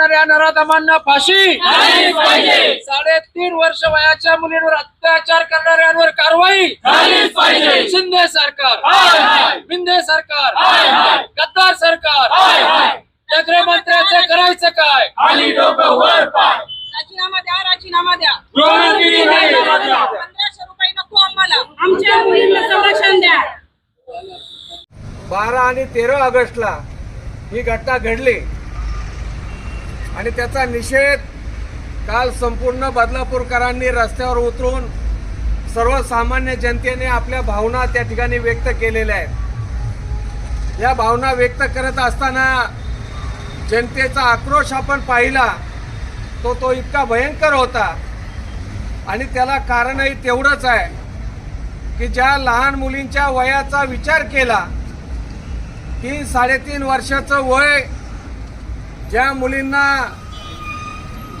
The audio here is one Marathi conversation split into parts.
करणाऱ्या नराधमांना फाशी. साडेतीन वर्ष वयाच्या मुलींवर अत्याचार करणाऱ्यांवर कारवाई. शिंदे सरकार. हाय, हाय. शिंदे सरकार. हाय, हाय. गद्दार सरकार. हाय, हाय. या गृहमंत्र्याचं करायचं काय? खाली डोकं वर पाय. राजीनामा द्या राजीनामा द्या. पंधराशे रुपये नको आम्हाला. आमच्या मुलींना संरक्षण द्या. बारा आणि तेरा ऑगस्टला ही घटना घडली. आणि त्याचा निषेध काल संपूर्ण बदलापूरकरांनी रस्त्यावर उतरून सर्वसामान्य जनतेने आपल्या भावना त्या ठिकाणी व्यक्त केलेल्या आहेत. या भावना व्यक्त करत असताना जनतेचा आक्रोश आपण पाहिला तो तो इतका भयंकर होता. आणि त्याला कारणही तेवढंच आहे की ज्या लहान मुलींच्या वयाचा विचार केला तीन साडेतीन वर्षाचं वय ज्या मुलींना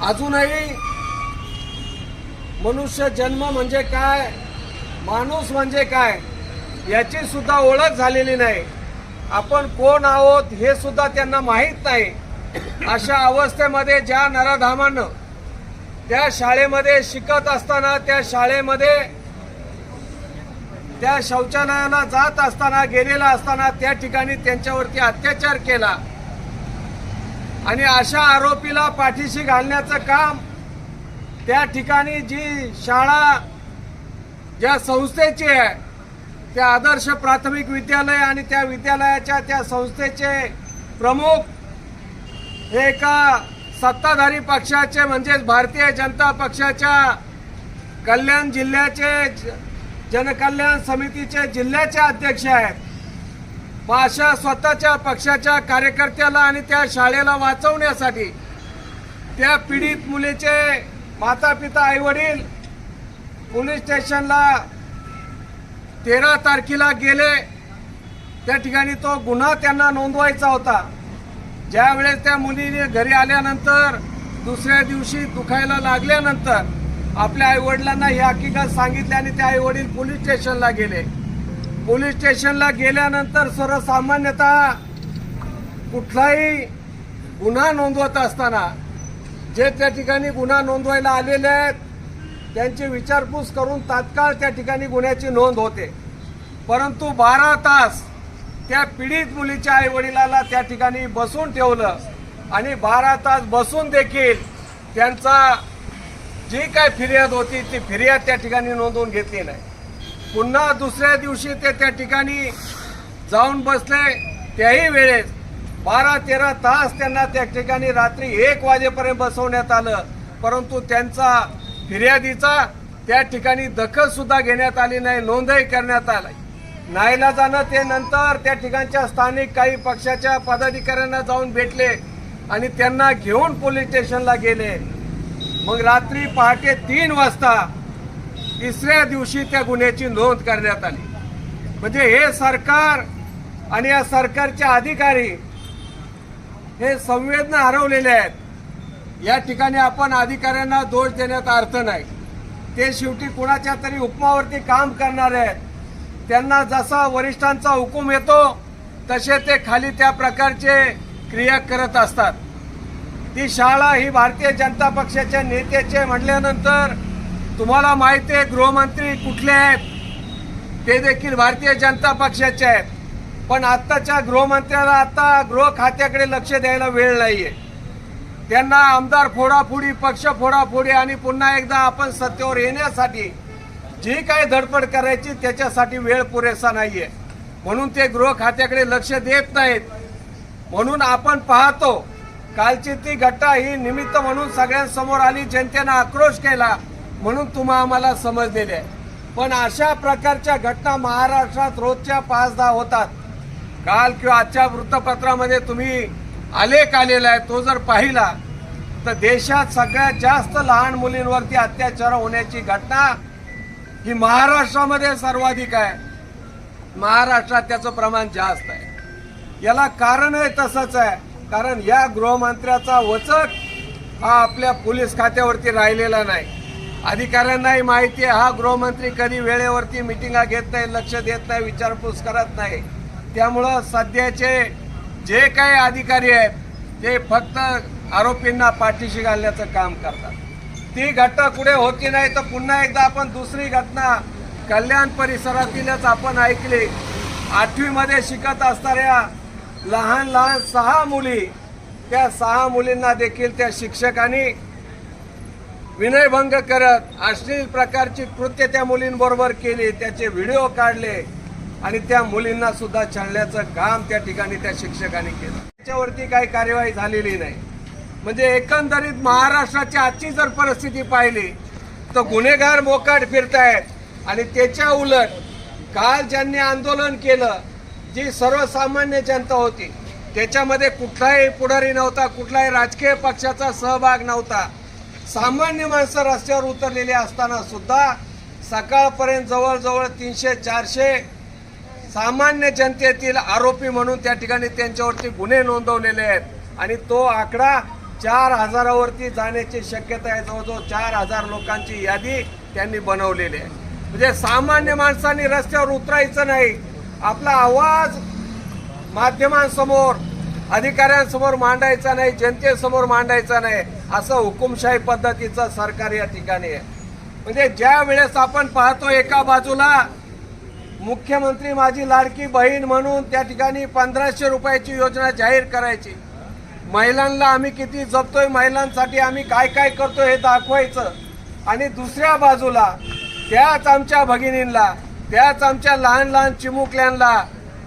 अजूनही मनुष्य जन्म म्हणजे काय माणूस म्हणजे काय याची सुद्धा ओळख झालेली नाही. आपण कोण आहोत हे सुद्धा त्यांना माहीत नाही. अशा अवस्थेमध्ये ज्या नराधामानं त्या शाळेमध्ये शिकत असताना त्या शाळेमध्ये त्या शौचालयाला जात असताना गेलेला असताना त्या ठिकाणी त्यांच्यावरती अत्याचार केला. आणि अशा आरोपीला पाठीशी घालण्याचं काम त्या ठिकाणी जी शाळा ज्या संस्थेची आहे त्या आदर्श प्राथमिक विद्यालय आणि त्या विद्यालयाच्या त्या संस्थेचे प्रमुख हे एका सत्ताधारी पक्षाचे म्हणजेच भारतीय जनता पक्षाच्या कल्याण जिल्ह्याचे ज- जनकल्याण समितीचे जिल्ह्याचे अध्यक्ष आहेत. मग अशा स्वतःच्या पक्षाच्या कार्यकर्त्याला आणि त्या शाळेला वाचवण्यासाठी त्या पीडित मुलीचे माता पिता आईवडील पोलीस स्टेशनला तेरा तारखेला गेले. त्या ठिकाणी तो गुन्हा त्यांना नोंदवायचा होता. ज्यावेळेस त्या मुलीने घरी आल्यानंतर दुसऱ्या दिवशी दुखायला लागल्यानंतर आपल्या आईवडिलांना ही हकीकत सांगितली आणि ते आईवडील पोलीस स्टेशनला गेले. पोलीस स्टेशनला गेल्यानंतर सर्वसामान्यतः कुठलाही गुन्हा नोंदवत असताना जे त्या ठिकाणी गुन्हा नोंदवायला आलेले आहेत त्यांची विचारपूस करून तात्काळ त्या ठिकाणी गुन्ह्याची नोंद होते. परंतु बारा तास त्या पीडित मुलीच्या आई वडिलाला त्या ठिकाणी बसून ठेवलं आणि बारा तास बसून देखील त्यांचा जी काय फिर्याद होती ती फिर्याद त्या ठिकाणी नोंदवून घेतली नाही. पुन्हा दुसऱ्या दिवशी ते त्या ठिकाणी जाऊन बसले. त्याही वेळेस बारा तेरा तास त्यांना त्या ठिकाणी रात्री एक वाजेपर्यंत बसवण्यात आलं. परंतु त्यांचा फिर्यादीचा त्या ठिकाणी दखलसुद्धा घेण्यात आली नाही नोंदही करण्यात आली. नाईलाजानं ते नंतर त्या ठिकाणच्या स्थानिक काही पक्षाच्या पदाधिकाऱ्यांना जाऊन भेटले आणि त्यांना घेऊन पोलीस स्टेशनला गेले. मग रात्री पहाटे तीन वाजता तिसऱ्या दिवशी त्या गुन्ह्याची नोंद करण्यात आली. म्हणजे हे सरकार आणि या सरकारचे अधिकारी हे संवेदना हरवलेले आहेत. या ठिकाणी आपण अधिकाऱ्यांना दोष देण्यात अर्थ नाही. ते शेवटी कुणाच्या तरी हुकमावरती काम करणारे आहेत. त्यांना जसा वरिष्ठांचा हुकूम येतो तसे ते खाली त्या प्रकारचे क्रिया करत असतात. ती शाळा ही भारतीय जनता पक्षाच्या नेत्याचे म्हटल्यानंतर तुम्हाला माहिती आहे गृहमंत्री कुठले आहेत? ते देखील भारतीय जनता पक्षाचे आहेत. पण आत्ताच्या गृहमंत्र्याला आता गृह खात्याकडे लक्ष द्यायला वेळ नाही आहे त्यांना आमदार फोडाफोडी पक्ष फोडाफोडी आणि पुन्हा एकदा आपण सत्तेवर येण्यासाठी जी काही धडपड करायची त्याच्यासाठी वेळ पुरेसा नाही आहे म्हणून ते गृह खात्याकडे लक्ष देत नाहीत. म्हणून आपण पाहतो कालची ती घटना ही निमित्त म्हणून सगळ्यांसमोर आली जनतेनं आक्रोश केला. म्हणून तुम्हा आम्हाला समजलेले आहे. पण अशा प्रकारच्या घटना महाराष्ट्रात रोजच्या पाच दहा होतात. काल किंवा आजच्या वृत्तपत्रामध्ये तुम्ही आलेख आलेला आहे तो जर पाहिला तर देशात सगळ्यात जास्त लहान मुलींवरती अत्याचार होण्याची घटना ही महाराष्ट्रामध्ये सर्वाधिक आहे. महाराष्ट्रात त्याचं प्रमाण जास्त आहे. याला कारणही तसंच आहे. कारण या गृहमंत्र्याचा वचक हा आपल्या पोलीस खात्यावरती राहिलेला नाही. अधिकाऱ्यांनाही माहिती आहे हा गृहमंत्री कधी वेळेवरती मिटिंगा घेत नाही लक्ष देत नाही विचारपूस करत नाही. त्यामुळं सध्याचे जे काही अधिकारी आहेत ते फक्त आरोपींना पाठीशी घालण्याचं काम करतात. ती घटना पुढे होती नाही तर पुन्हा एकदा आपण दुसरी घटना कल्याण परिसरातीलच आपण ऐकली. आठवीमध्ये शिकत असणाऱ्या लहान लहान सहा मुली त्या सहा मुलींना देखील त्या शिक्षकांनी विनयभंग करत अश्लील प्रकारची कृत्य त्या मुलींबरोबर केली त्याचे व्हिडिओ काढले आणि त्या मुलींना सुद्धा छळण्याचं काम त्या ठिकाणी त्या शिक्षकांनी केलं. त्याच्यावरती काही कार्यवाही झालेली नाही. म्हणजे एकंदरीत महाराष्ट्राची आजची जर परिस्थिती पाहिली तर गुन्हेगार मोकाट फिरतायत आणि त्याच्या उलट काल ज्यांनी आंदोलन केलं जी सर्वसामान्य जनता होती त्याच्यामध्ये कुठलाही पुढारी नव्हता कुठलाही राजकीय पक्षाचा सहभाग नव्हता. सामान्य माणसं रस्त्यावर उतरलेली असताना सुद्धा सकाळपर्यंत जवळजवळ तीनशे चारशे सामान्य जनतेतील आरोपी म्हणून त्या ठिकाणी त्यांच्यावरती गुन्हे नोंदवलेले आहेत. आणि तो आकडा चार हजारावरती जाण्याची शक्यता आहे. जवळजवळ चार हजार लोकांची यादी त्यांनी बनवलेली आहे. म्हणजे सामान्य माणसांनी रस्त्यावर उतरायचं नाही. आपला आवाज माध्यमांसमोर अधिकाऱ्यांसमोर मांडायचा नाही जनतेसमोर मांडायचा नाही. असं हुकुमशाही पद्धतीचं सरकार या ठिकाणी आहे. म्हणजे ज्या वेळेस आपण पाहतो एका बाजूला मुख्यमंत्री माझी लाडकी बहीण म्हणून त्या ठिकाणी पंधराशे रुपयाची योजना जाहीर करायची. महिलांना आम्ही किती जपतोय महिलांसाठी आम्ही काय काय करतो हे दाखवायचं. आणि दुसऱ्या बाजूला त्याच आमच्या भगिनींना त्याच आमच्या लहान लहान चिमुकल्यांना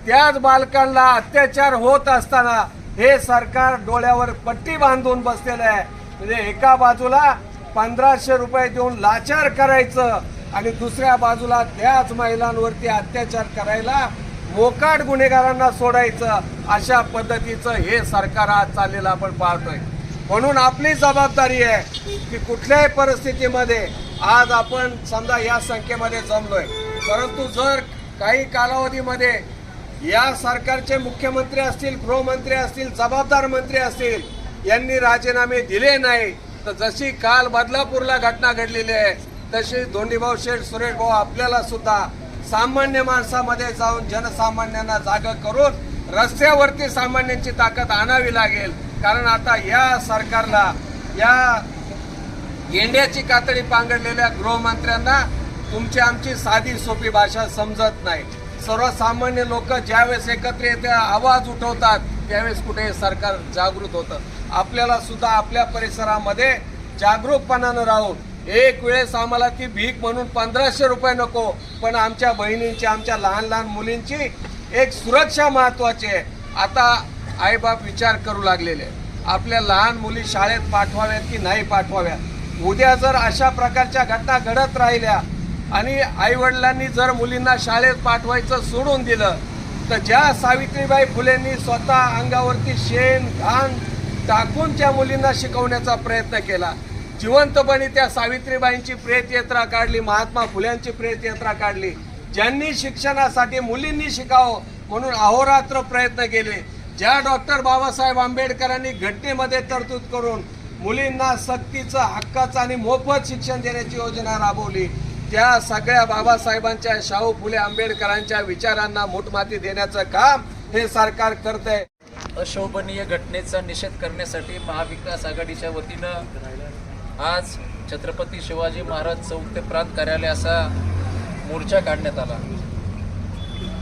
त्याच बालकांना अत्याचार होत असताना हे सरकार डोळ्यावर पट्टी बांधून बसलेलं आहे. म्हणजे एका बाजूला पंधराशे रुपये देऊन लाचार करायचं आणि दुसऱ्या बाजूला त्याच महिलांवरती अत्याचार करायला मोकाट गुन्हेगारांना सोडायचं अशा पद्धतीचं हे सरकार आज चाललेलं आपण पाहतोय. म्हणून आपली जबाबदारी आहे की कुठल्याही परिस्थितीमध्ये आज आपण समजा या संख्येमध्ये जमलोय. परंतु जर काही कालावधीमध्ये या सरकारचे मुख्यमंत्री असतील गृहमंत्री असतील जबाबदार मंत्री असतील यांनी राजीनामे दिले नाही. तर जशी काल बदलापूरला घटना घडलेली आहे तशी धोंडीभाऊ शेठ सुरेश भाऊ आपल्याला सुद्धा सामान्य माणसामध्ये जाऊन जनसामान्यांना जागा करून रस्त्यावरती सामान्यांची ताकद आणावी लागेल. कारण आता या सरकारला या गेंड्याची कातडी पांघडलेल्या गृहमंत्र्यांना तुमची आमची साधी सोपी भाषा समजत नाही. सर्वसामान्य लोक ज्यावेळेस एकत्र येते आवाज उठवतात त्यावेळेस कुठे सरकार जागृत होतं. आपल्याला सुद्धा आपल्या परिसरामध्ये जागरूकपणानं राहून एक वेळेस आम्हाला ती भीक म्हणून पंधराशे रुपये नको पण आमच्या बहिणींची आमच्या लहान लहान मुलींची एक सुरक्षा महत्वाची आहे. आता आईबाप विचार करू लागलेले आपल्या लहान मुली शाळेत पाठवाव्यात की नाही पाठवाव्यात? उद्या जर अशा प्रकारच्या घटना घडत राहिल्या आणि आईवडिलांनी जर मुलींना शाळेत पाठवायचं सोडून दिलं तर ज्या सावित्रीबाई फुलेंनी स्वतः अंगावरती शेण घाण टाकून त्या मुलींना शिकवण्याचा प्रयत्न केला. जिवंतपणे त्या सावित्रीबाईंची प्रेतयात्रा काढली महात्मा फुल्यांची प्रेतयात्रा काढली. ज्यांनी शिक्षणासाठी मुलींनी शिकावं म्हणून अहोरात्र प्रयत्न केले. ज्या डॉक्टर बाबासाहेब आंबेडकरांनी घटनेमध्ये तरतूद करून मुलींना सक्तीचं हक्काचं आणि मोफत शिक्षण देण्याची योजना राबवली त्या सगळ्या बाबासाहेबांच्या शाहू फुले आंबेडकरांच्या विचारांना मुठमाती देण्याचं काम हे सरकार करत आहे अशोभनीय घटनेचा निषेध करण्यासाठी महाविकास आघाडीच्या वतीनं आज छत्रपती शिवाजी महाराज चौक ते प्रांत कार्यालय असा मोर्चा काढण्यात आला.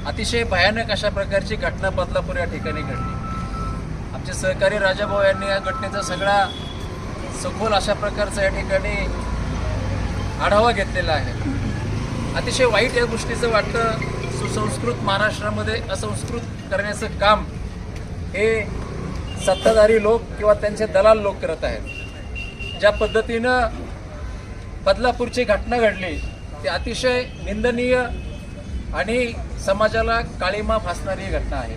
अतिशय भयानक अशा प्रकारची घटना बदलापूर या ठिकाणी घडली. आमचे सहकारी राजाभाऊ यांनी या घटनेचा सगळा सखोल अशा प्रकारचा या ठिकाणी आढावा घेतलेला आहे. अतिशय वाईट या गोष्टीचं वाटतं सुसंस्कृत महाराष्ट्रामध्ये असंस्कृत करण्याचं काम हे सत्ताधारी लोक किंवा त्यांचे दलाल लोक करत आहेत. ज्या पद्धतीनं बदलापूरची घटना घडली ती अतिशय निंदनीय आणि समाजाला काळीमा फासणारी घटना आहे.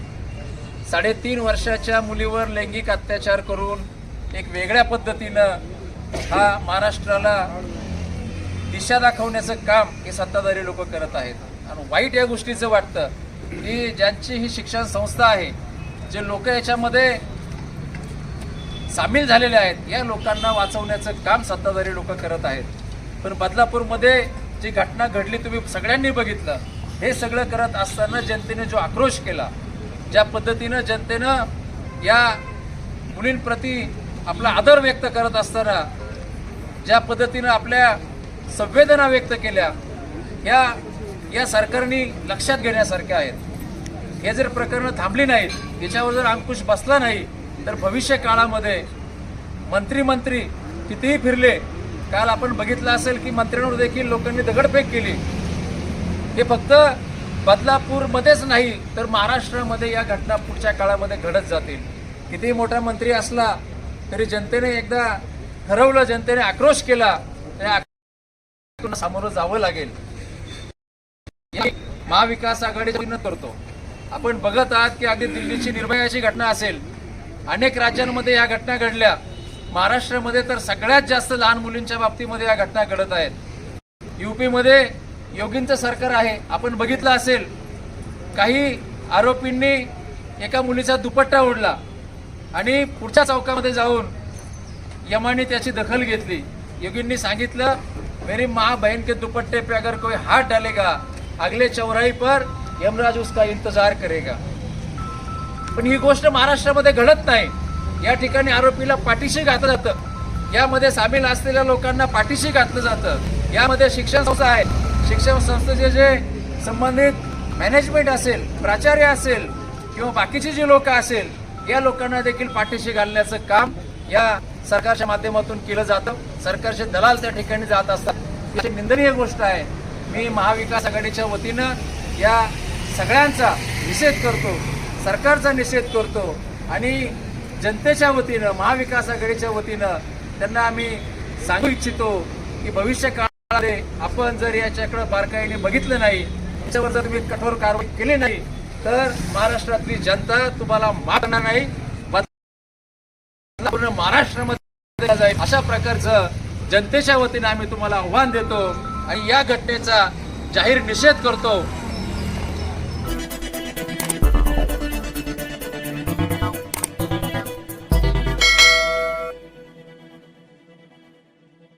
साडेतीन वर्षाच्या मुलीवर लैंगिक अत्याचार करून एक वेगळ्या पद्धतीनं हा महाराष्ट्राला दिशा दाखवण्याचं काम हे सत्ताधारी लोक करत आहेत. आणि वाईट या गोष्टीचं वाटतं की ज्यांची ही शिक्षण संस्था आहे जे लोक याच्यामध्ये सामील झालेले आहेत या लोकांना वाचवण्याचं काम सत्ताधारी लोक करत आहेत. पण बदलापूरमध्ये जी घटना घडली तुम्ही सगळ्यांनी बघितलं. हे सगळं करत असताना जनतेने जो आक्रोश केला ज्या पद्धतीनं जनतेनं या मुलींप्रती आपला आदर व्यक्त करत असताना ज्या पद्धतीनं आपल्या संवेदना व्यक्त केल्या या या सरकारने लक्षात घेण्यासारख्या आहेत. हे जर प्रकरणं थांबली नाहीत याच्यावर जर अंकुश बसला नाही तर भविष्य काळामध्ये मंत्री मंत्री कितीही फिरले काल आपण बघितलं असेल की मंत्र्यांवर देखील लोकांनी दगडफेक केली. हे फक्त बदलापूरमध्येच नाही तर महाराष्ट्रामध्ये या घटना पुढच्या काळामध्ये घडत जातील. कितीही मोठा मंत्री असला तरी जनतेने एकदा ठरवलं जनतेने आक्रोश केला तर सामोरं जावं लागेल. महाविकास आघाडी करतो. आपण बघत आहात की अगदी दिल्लीची निर्भयाची घटना असेल. अनेक राज्यांमध्ये या घटना घडल्या. महाराष्ट्रामध्ये तर सगळ्यात जास्त लहान मुलींच्या बाबतीमध्ये या घटना घडत आहेत. युपीमध्ये योगींचं सरकार आहे. आपण बघितलं असेल काही आरोपींनी एका मुलीचा दुपट्टा ओढला आणि पुढच्या चौकामध्ये जाऊन यमाने त्याची दखल घेतली. योगींनी सांगितलं मेरी माँ बहन के दुपट्टे पे अगर कोई हाथ डालेगा अगले चौराई पर यमराज उसका इंतजार करेगा। पण ही गोष्ट महाराष्ट्रामध्ये घडत नाही. या ठिकाणी आरोपीला पाठीशी घातलं जातं. यामध्ये सामील असलेल्या लोकांना पाठीशी घातलं जातं. यामध्ये शिक्षण संस्था आहेत शिक्षण संस्थेचे जे संबंधित मॅनेजमेंट असेल प्राचार्य असेल किंवा बाकीची जी लोक असेल या लोकांना देखील पाठीशी घालण्याचं काम या सरकारच्या माध्यमातून केलं जातं. सरकारचे दलाल त्या ठिकाणी जात असतात. निंदनीय गोष्ट आहे. मी महाविकास आघाडीच्या वतीनं या सगळ्यांचा निषेध करतो सरकारचा निषेध करतो आणि जनतेच्या वतीनं महाविकास आघाडीच्या वतीनं त्यांना आम्ही सांगू इच्छितो की भविष्य काळामध्ये आपण जर याच्याकडे बारकाईने बघितलं नाही याच्यावर जर तुम्ही कठोर कारवाई केली नाही तर महाराष्ट्रातली जनता तुम्हाला मागणार नाही. पूर्ण महाराष्ट्रामध्ये जाईल. अशा प्रकारचं जनतेच्या वतीनं आम्ही तुम्हाला आव्हान देतो आणि या घटनेचा जाहीर निषेध करतो.